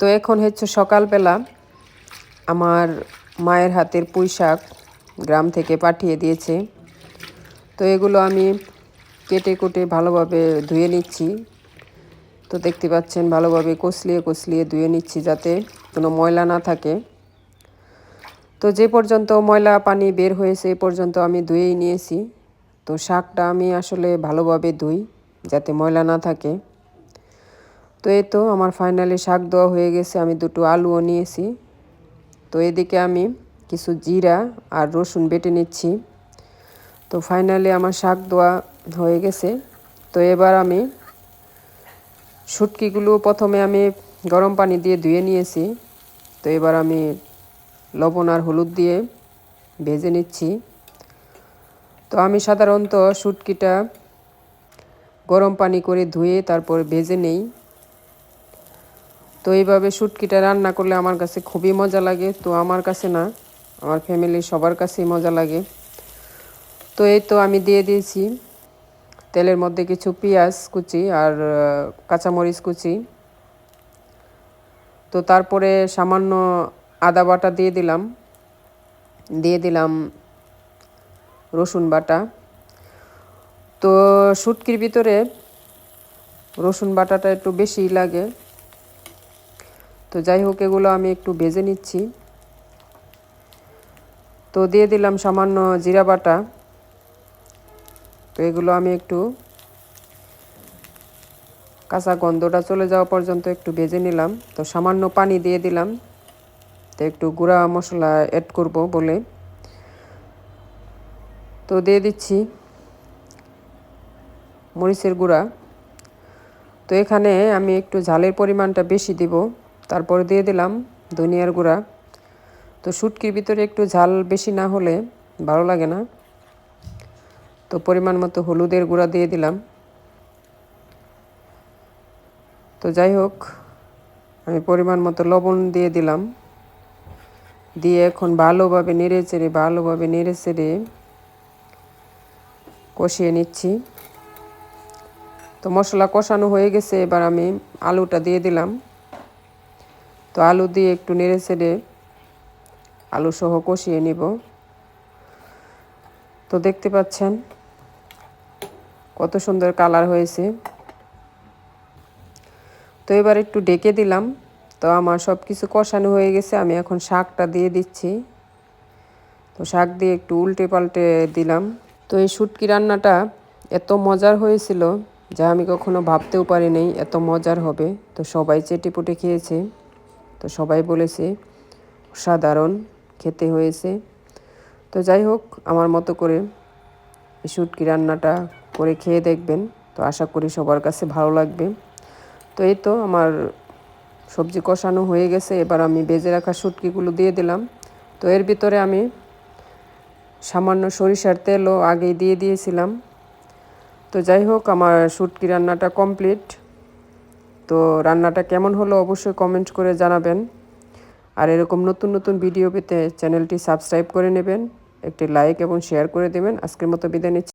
তো এখন হচ্ছে সকালবেলা আমার মায়ের হাতের পুঁই শাক গ্রাম থেকে পাঠিয়ে দিয়েছে। তো এগুলো আমি কেটে কুটে ভালোভাবে ধুয়ে নিচ্ছি। তো দেখতে পাচ্ছেন ভালোভাবে কষলিয়ে কষলিয়ে ধুয়ে নিচ্ছি যাতে কোনো ময়লা না থাকে। তো যে পর্যন্ত ময়লা পানি বের হয়েছে এ পর্যন্ত আমি ধুয়েই নিয়েছি। তো শাকটা আমি আসলে ভালোভাবে ধুই যাতে ময়লা না থাকে। তো এই তো আমার ফাইনালি শাক দেওয়া হয়ে গেছে, আমি দুটো আলুও নিয়েছি। তো এদিকে আমি কিছু জিরা আর রসুন বেটে নিচ্ছি। তো ফাইনালি আমার শাক দেওয়া হয়ে গেছে। তো এবার আমি শুটকিগুলো প্রথমে আমি গরম পানি দিয়ে ধুয়ে নিয়েছি। তো এবার আমি লবণ আর হলুদ দিয়ে ভেজে নিচ্ছি। তো আমি সাধারণত শুটকিটা গরম পানি করে ধুয়ে তারপর ভেজে নেই। তো এইভাবে শুটকিটা রান্না করলে আমার কাছে খুবই মজা লাগে। তো আমার কাছে না, আমার ফ্যামিলির সবার কাছেই মজা লাগে। তো এই তো আমি দিয়ে দিয়েছি তেলের মধ্যে কিছু পেঁয়াজ কুচি আর কাঁচামরিচ কুচি। তো তারপরে সামান্য আদা বাটা দিয়ে দিলাম। দিয়ে দিলাম রসুন বাটা। তো শুটকির ভিতরে রসুন বাটাটা একটু বেশি লাগে। তো যাই হোক, এগুলো আমি একটু ভেজে নিচ্ছি। তো দিয়ে দিলাম সামান্য জিরা বাটা। তো এগুলো আমি একটু কাঁচা গন্ধটা চলে যাওয়া পর্যন্ত একটু ভেজে নিলাম। তো সামান্য পানি দিয়ে দিলাম। তো একটু গুঁড়া মশলা অ্যাড করব বলে। তো দিয়ে দিচ্ছি মরিচের গুঁড়া। তো এখানে আমি একটু ঝালের পরিমাণটা বেশি দিব। তারপর দিয়ে দিলাম ধনিয়ার গুঁড়া। তো শুটকির ভিতরে একটু ঝাল বেশি না হলে ভালো লাগে না। তো পরিমাণ মতো হলুদের গুঁড়া দিয়ে দিলাম। তো যাই হোক, আমি পরিমাণ মতো লবণ দিয়ে দিলাম। দিয়ে এখন ভালোভাবে নেড়ে চেড়ে, ভালোভাবে নেড়ে চেড়ে কষিয়ে নিচ্ছি। তো মশলা কষানো হয়ে গেছে, এবার আমি আলুটা দিয়ে দিলাম। তো আলু দিয়ে একটু নেড়ে চেড়ে আলু সহ কষিয়ে নিব। তো দেখতে পাচ্ছেন কত সুন্দর কালার হয়েছে। তো এবার একটু ডেকে দিলাম। তো আমার সব কিছু কষানো হয়ে গেছে, আমি এখন শাকটা দিয়ে দিচ্ছি। তো শাক দিয়ে একটু উল্টে পাল্টে দিলাম। তো এই শুটকি রান্নাটা এত মজার হয়েছিল যা আমি কখনো ভাবতেও পারি নাই এত মজার হবে। তো সবাই চেটেপুটে খেয়েছে। তো সবাই বলেছে সাধারণ খেতে হয়েছে। তো যাই হোক, আমার মতো করে শুটকি রান্নাটা করে খেয়ে দেখবেন। তো আশা করি সবার কাছে ভালো লাগবে। তো এই তো আমার সবজি কষানো হয়ে গেছে। এবার আমি বেজে রাখা শুটকিগুলো দিয়ে দিলাম। তো এর ভিতরে আমি সামান্য সরিষার তেলও আগেই দিয়ে দিয়েছিলাম। তো যাই হোক, আমার শুটকি রান্নাটা কমপ্লিট। তো রান্নাটা কেমন হলো অবশ্যই কমেন্ট করে জানাবেন। আর এরকম নতুন নতুন ভিডিও পেতে চ্যানেলটি সাবস্ক্রাইব করে নেবেন, একটি লাইক এবং শেয়ার করে দেবেন। আজকের মতো বিদায় নিচ্ছি।